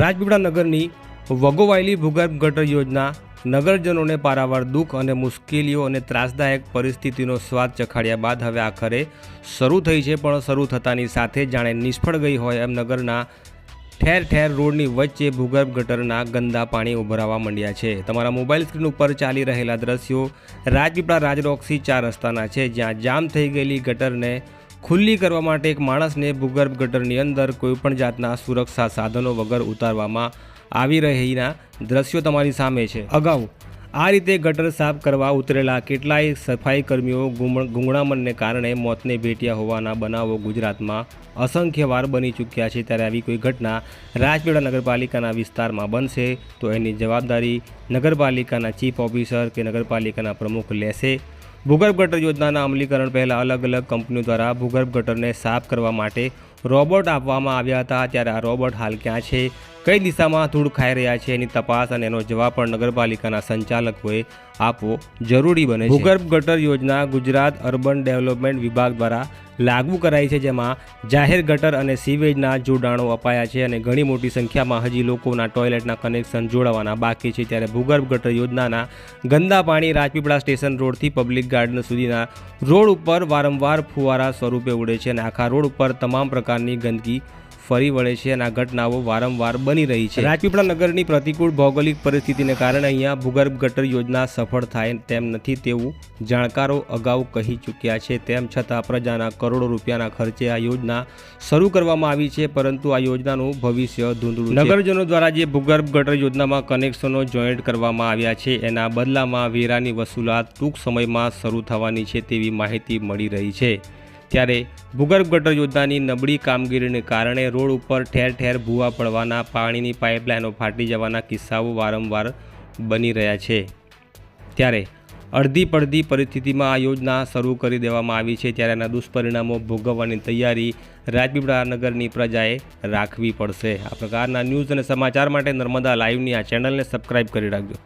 રાજપીપળા નગરની વગોવાયેલી ભૂગર્ભ ગટર યોજના નગરજનોને પારાવાર દુઃખ અને મુશ્કેલીઓ અને ત્રાસદાયક પરિસ્થિતિનો સ્વાદ ચખાડ્યા બાદ હવે આખરે શરૂ થઈ છે, પણ શરૂ થતાની સાથે જાણે નિષ્ફળ ગઈ હોય એમ નગરના ઠેર ઠેર રોડની વચ્ચે ભૂગર્ભ ગટરના ગંદા પાણી ઉભરાવા માંડ્યા છે. તમારા મોબાઈલ સ્ક્રીન ઉપર ચાલી રહેલા દ્રશ્યો રાજપીપળા રાજરોક્ષી ચાર રસ્તાના છે, જ્યાં જામ થઈ ગયેલી ગટરને ખુલ્લી કરવા માટે એક માણસને ભૂગર્ભ ગટરની અંદર કોઈપણ જાતના સુરક્ષા સાધનો વગર ઉતારવામાં આવી રહીના દ્રશ્યો તમારી સામે છે. અગાઉ આ રીતે ગટર સાફ કરવા ઉતરેલા કેટલાય સફાઈ કર્મીઓ ગુંગળામણને કારણે મોતને ભેટ્યા હોવાના બનાવો ગુજરાતમાં અસંખ્ય વાર બની ચૂક્યા છે. ત્યારે આવી કોઈ ઘટના રાજપીડા નગરપાલિકાના વિસ્તારમાં બનશે તો એની જવાબદારી નગરપાલિકાના ચીફ ઓફિસર કે નગરપાલિકાના પ્રમુખ લેશે. ભૂગર્ભ ગટર યોજનાના અમલીકરણ પહેલાં અલગ અલગ કંપનીઓ દ્વારા ભૂગર્ભ ગટરને સાફ કરવા માટે રોબોટ આપવામાં આવ્યા હતા. ત્યારે આ રોબોટ હાલ ક્યાં છે? કઈ દિશામાં ધૂળ ખાઈ રહ્યા છે એની તપાસ અને એનો જવાબ પણ નગરપાલિકાના સંચાલકોએ આપવો જરૂરી બને ભૂગર્ભ ગટર યોજના ગુજરાત અર્બન ડેવલપમેન્ટ વિભાગ દ્વારા લાગુ કરાઈ છે, જેમાં જાહેર ગટર અને સીવેજના જોડાણો અપાયા છે અને ઘણી મોટી સંખ્યામાં હજી લોકોના ટોયલેટના કનેક્શન જોડાવાના બાકી છે. ત્યારે ભૂગર્ભ ગટર યોજનાના ગંદા પાણી રાજપીપળા સ્ટેશન રોડથી પબ્લિક ગાર્ડન સુધીના રોડ ઉપર વારંવાર ફુવારા સ્વરૂપે ઉડે છે અને આખા રોડ ઉપર તમામ પ્રકારની ગંદકી ફરી વળે છે અને આ ઘટનાઓ વારંવાર બની રહી છે. રાજપીપળા નગરની પ્રતિકૂળ ભૌગોલિક પરિસ્થિતિને કારણે અહીંયા ભૂગર્ભ ગટર યોજના સફળ થાય તેમ નથી તેવું જાણકારો અગાઉ કહી ચૂક્યા છે. તેમ છતાં પ્રજાના કરોડો રૂપિયાના ખર્ચે આ યોજના શરૂ કરવામાં આવી છે, પરંતુ આ યોજનાનું ભવિષ્ય ધૂંધળું નગરજનો દ્વારા જે ભૂગર્ભ ગટર યોજનામાં કનેક્શનો જોઈન્ટ કરવામાં આવ્યા છે, એના બદલામાં વેરાની વસૂલાત ટૂંક સમયમાં શરૂ થવાની છે તેવી માહિતી મળી રહી છે. ત્યારે ભૂગર્ભ ગટર યોજનાની નબળી કામગીરીને કારણે રોડ ઉપર ઠેર ઠેર ભૂવા પડવાના પાણીની પાઇપલાઇનો ફાટી જવાના કિસ્સાઓ વારંવાર બની રહ્યા છે. ત્યારે અડધી પડધી પરિસ્થિતિમાં આ યોજના શરૂ કરી દેવામાં આવી છે ત્યારે એના દુષ્પરિણામો ભોગવવાની તૈયારી રાજપીપળા નગરની પ્રજાએ રાખવી પડશે. આ પ્રકારના ન્યૂઝ અને સમાચાર માટે નર્મદા લાઈવની આ ચેનલને સબસ્ક્રાઈબ કરી રાખજો.